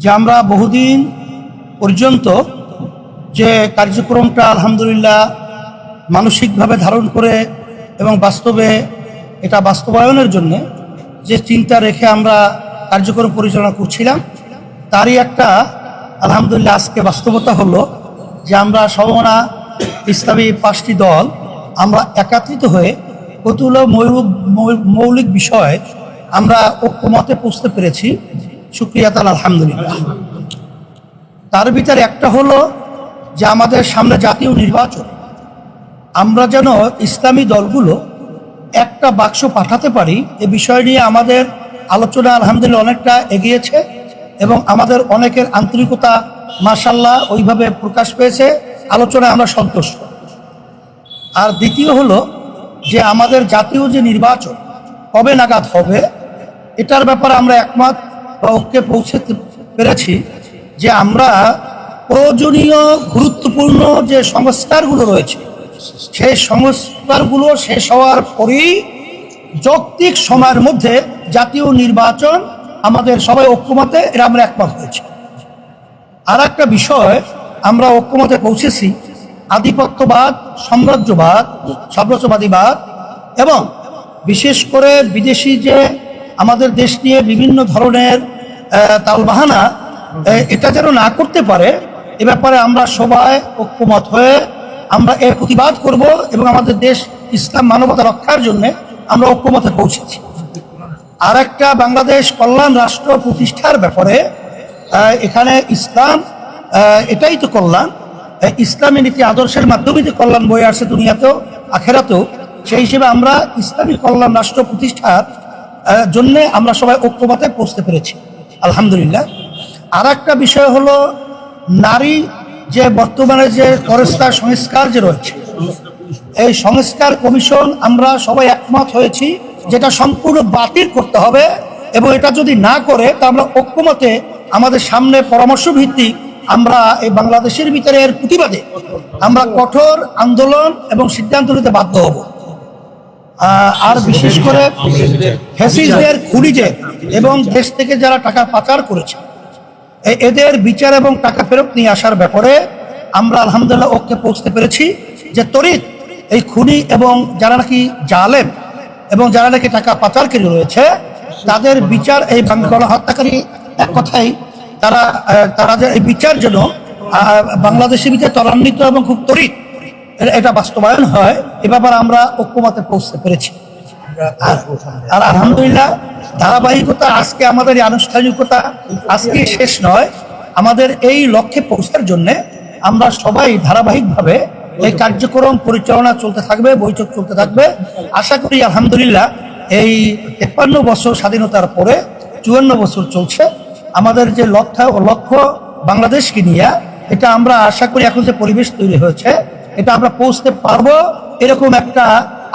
যে আমরা বহুদিন পর্যন্ত যে কার্যক্রমটা আলহামদুলিল্লাহ মানসিকভাবে ধারণ করে এবং বাস্তবে এটা বাস্তবায়নের জন্য যে চিন্তা রেখে আমরা কার্যক্রম পরিচালনা করছিলাম, তারই একটা আলহামদুলিল্লাহ আজকে বাস্তবতা হলো যে আমরা সমনা ইসলামী পাঁচটি দল আমরা একাত্রিত হয়ে কতগুলো মৌলিক মৌলিক বিষয় আমরা ঐক্যমতে পৌঁছতে পেরেছি। সুক্রিয়া তাল, আলহামদুলিল্লাহ। তার ভিতরে একটা হলো যে আমাদের সামনে জাতীয় নির্বাচন, আমরা যেন ইসলামী দলগুলো একটা বাক্স পাঠাতে পারি, এ বিষয় নিয়ে আমাদের আলোচনা আলহামদুলিল্লাহ অনেকটা এগিয়েছে এবং আমাদের অনেকের আন্তরিকতা মাসাল্লাহ ওইভাবে প্রকাশ পেয়েছে, আলোচনায় আমরা সন্তুষ্ট। আর দ্বিতীয় হলো যে আমাদের জাতীয় যে নির্বাচন, কবে নাগাদ হবে, এটার ব্যাপারে আমরা একমত। বা ঐক্যে পৌঁছতে পেরেছি যে আমরা প্রয়োজনীয়, গুরুত্বপূর্ণ যে সংস্কারগুলো রয়েছে, সেই সংস্কারগুলো শেষ হওয়ার পরেই যৌক্তিক সময়ের মধ্যে জাতীয় নির্বাচন আমাদের সবাই ঐক্যমতে, এরা আমরা একমত হয়েছি। আর একটা বিষয়, আমরা ঐক্যমতে পৌঁছেছি, আধিপত্যবাদ, সাম্রাজ্যবাদ, সাম্রাজ্যবাদীবাদ এবং বিশেষ করে বিদেশি যে আমাদের দেশ নিয়ে বিভিন্ন ধরনের তালবাহানা এটা যেন না করতে পারে, এ ব্যাপারে আমরা সবাই ঐক্যমত হয়ে আমরা এর প্রতিবাদ করব এবং আমাদের দেশ ইসলাম মানবতা রক্ষার জন্য আমরা ঐক্যমতে পৌঁছেছি। আর একটা বাংলাদেশ কল্যাণ রাষ্ট্র প্রতিষ্ঠার ব্যাপারে এখানে ইসলাম এটাই তো কল্যাণ ইসলামী নীতি আদর্শের মাধ্যমে যে কল্যাণ বয়ে আসছে দুনিয়াতেও, আখেরাতেও। সেই হিসেবে আমরা ইসলামী কল্যাণ রাষ্ট্র প্রতিষ্ঠার জন্যে আমরা সবাই ঐক্যমতে পৌঁছতে পেরেছি। আলহামদুলিল্লাহ। আর একটা বিষয় হলো, নারী যে বর্তমানে যে পরস্কার সংস্কার যে রয়েছে, এই সংস্কার কমিশন আমরা সবাই একমত হয়েছি যেটা সম্পূর্ণ বাতিল করতে হবে এবং এটা যদি না করে, তা আমরা ঐক্যমতে আমাদের সামনে পরামর্শ ভিত্তিক আমরা এই বাংলাদেশের ভিতরে এর প্রতিবাদে আমরা কঠোর আন্দোলন এবং সিদ্ধান্ত নিতে বাধ্য হব। আর বিশেষ করে ফ্যাসিস্টদের খুনিদের এবং দেশ থেকে যারা টাকা পাচার করেছে এদের বিচার এবং টাকা ফেরত নিয়ে আসার ব্যাপারে আমরা আলহামদুলিল্লাহ ওকে পৌঁছতে পেরেছি যে তরিত এই খুনি এবং যারা নাকি জালেম এবং যারা নাকি টাকা পাচারকারী রয়েছে, তাদের বিচার এই বাং- হত্যাকারী এক কথাই তারা তারা যে এই বিচার জন্য বাংলাদেশের ভিতরে ত্বরান্বিত এবং খুব তরিত এটা বাস্তবায়ন হয়। এ ব্যাপারে আমরা ঐক্যমতে পৌঁছতে পেরেছি। আর- আলহামদুলিল্লাহ, ধারাবাহিকতা আজকে আমাদের এই আনুষ্ঠানিকতা আজকে শেষ নয়। আমাদের এই লক্ষ্যে পৌঁছার জন্য আমরা সবাই ধারাবাহিকভাবে এই কার্যক্রম পরিচালনা চলতে থাকবে, বৈঠক চলতে থাকবে। আশা করি আলহামদুলিল্লাহ এই তেপ্পান্ন বছর স্বাধীনতার পরে চুয়ান্ন বছর চলছে। আমাদের যে লক্ষ্য লক্ষ্য বাংলাদেশকে নিয়ে, এটা আমরা আশা করি এখন যে পরিবেশ তৈরি হয়েছে এটা আমরা পৌঁছতে পারব এরকম একটা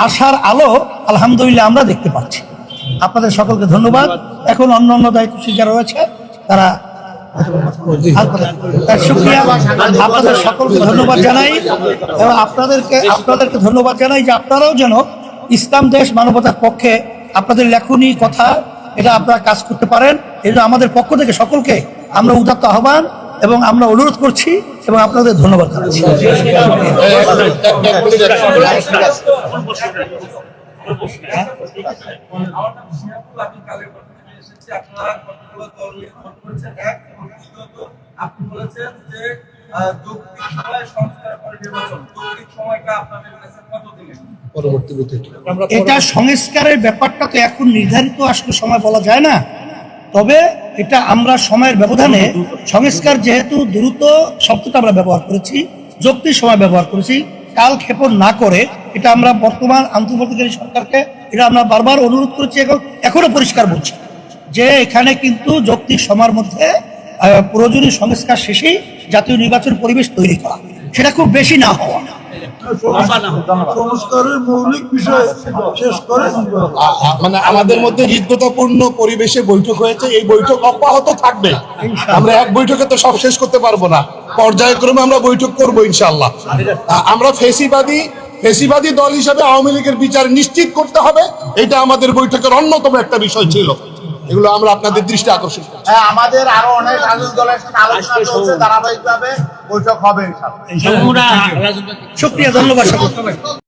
আশার আলো আলহামদুলিল্লাহ আমরা দেখতে পাচ্ছি। আপনাদের সকলকে ধন্যবাদ। এখন অন্য অন্য দায়িত্বশীল যারা রয়েছে, তারা আপনাদের সকলকে ধন্যবাদ জানাই এবং আপনাদেরকে আপনাদেরকে ধন্যবাদ জানাই যে আপনারাও যেন ইসলাম দেশ মানবতার পক্ষে আপনাদের লেখনী, কথা, এটা আপনারা কাজ করতে পারেন। এটা আমাদের পক্ষ থেকে সকলকে আমরা উদাত্ত আহ্বান। এবং আমরা অনুরোধ করছি এবং আপনাদের ধন্যবাদ জানাচ্ছি। আপনি বলেছেন যে যৌক্তিক সময় সংস্কার করে নির্বাচন যৌক্তিক সময়টা আপনাদের কাছে কত দিনের এটা সংস্কারের ব্যাপারটা তো এখন নির্ধারিত আসলে সময় বলা যায় না। তবে এটা আমরা সময়ের ব্যবধানে সংস্কার যেহেতু দ্রুত শব্দটা আমরা ব্যবহার করেছি যৌক্তিক সময় ব্যবহার করেছি কাল ক্ষেপণ না করে এটা আমরা বর্তমান আন্তর্জাতিক সরকারকে এটা আমরা বারবার অনুরোধ করেছি এবং এখনও পরিষ্কার বলছি যে এখানে কিন্তু যৌক্তিক সময়ের মধ্যে প্রয়োজনীয় সংস্কার শেষেই জাতীয় নির্বাচন পরিবেশ তৈরি করা। সেটা খুব বেশি না হওয়া। সংস্কারের মৌলিক বিষয় শেষ করে আ- আ- মানে আমাদের মধ্যে হৃদ্যতাপূর্ণ পরিবেশে বৈঠক হয়েছে এই বৈঠক অব্যাহত থাকবে। আমরা এক বৈঠকে তো সব শেষ করতে পারব না। পর্যায়ক্রমে আমরা বৈঠক করব ইনশাল্লাহ আমরা ফেসিবাদী ফেসিবাদী দল হিসেবে আওয়ামী লীগের বিচার নিশ্চিত করতে হবে। এটা আমাদের বৈঠকের অন্যতম একটা বিষয় ছিল। এগুলো আমরা আপনাদের দৃষ্টি আকর্ষণ হ্যাঁ আমাদের আরও অনেক রাজনৈতিক দলের সাথে আলোচনা চলছে ধারাবাহিকভাবে। বৈঠক হবে শুক্রিয়া ধন্যবাদ সকলকে।